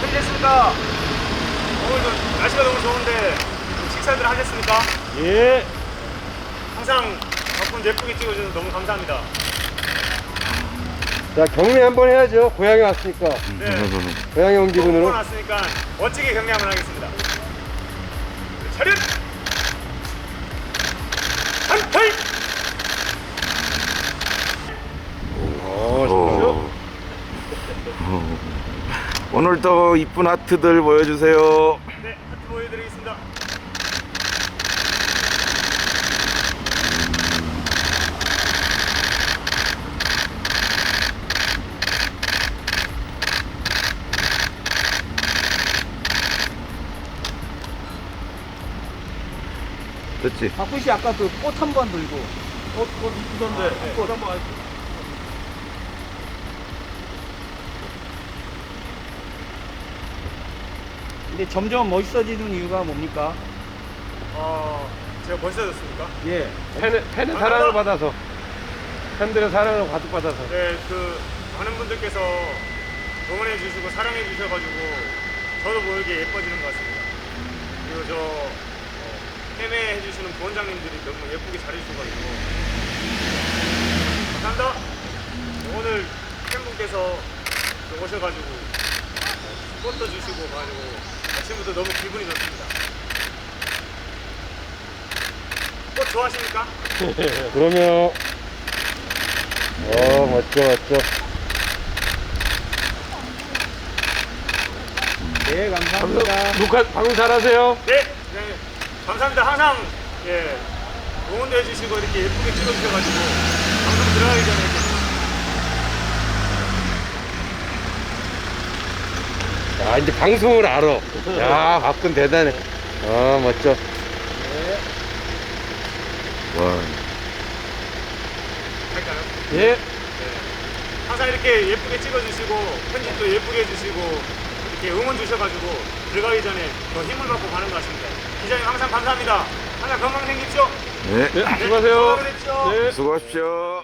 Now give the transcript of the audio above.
준비됐습니까? 오늘 좀 날씨가 너무 좋은데 식사들 하셨습니까? 예. 항상 덕분 예쁘게 찍어주셔서 너무 감사합니다. 자, 경례 한번 해야죠. 고향에 왔으니까. 네. 고향에 온또 기분으로. 왔으니까 멋지게 경례 한번 하겠습니다. 차렷! 한타이! 어, 오늘도 이쁜 하트들 보여주세요. 네, 하트 보여드리겠습니다. 됐지? 박구 씨 아까 그 꽃 한 번 들고 꽃 이쁘던데. 꽃 한번 근데 점점 멋있어지는 이유가 뭡니까? 어, 제가 멋있어졌습니까? 예. 팬의, 팬의 사랑을 받아서. 팬들의 사랑을 가득 받아서. 네, 그 많은 분들께서 응원해 주시고 사랑해 주셔가지고 저도 모르게 예뻐지는 것 같습니다. 그리고 저 어, 헤매해 주시는 부원장님들이 너무 예쁘게 잘해 주셔가지고 감사합니다. 오늘 팬분께서 또 오셔가지고 꽃도 주시고 가지고 아침부터 너무 기분이 좋습니다. 꽃 좋아하십니까? 그러면. 어, 멋져, 멋져. 네, 감사합니다. 녹화, 방송 잘하세요. 네, 네, 감사합니다. 항상 예 응원도 해주시고 이렇게 예쁘게 찍어주셔가지고 방송 들어가기 전에 이렇게 야, 이제 방송을 알아. 야, 박근 대단해. 아, 멋져. 와, 할까요? 예. 네. 항상 이렇게 예쁘게 찍어주시고 편집도 예쁘게 해주시고 이렇게 응원 주셔가지고 들어가기 전에 더 힘을 받고 가는 것 같습니다. 기자님 항상 감사합니다. 항상 건강 생기십시오. 네. 네, 수고하세요. 수고하십시오. 네. 수고하십시오.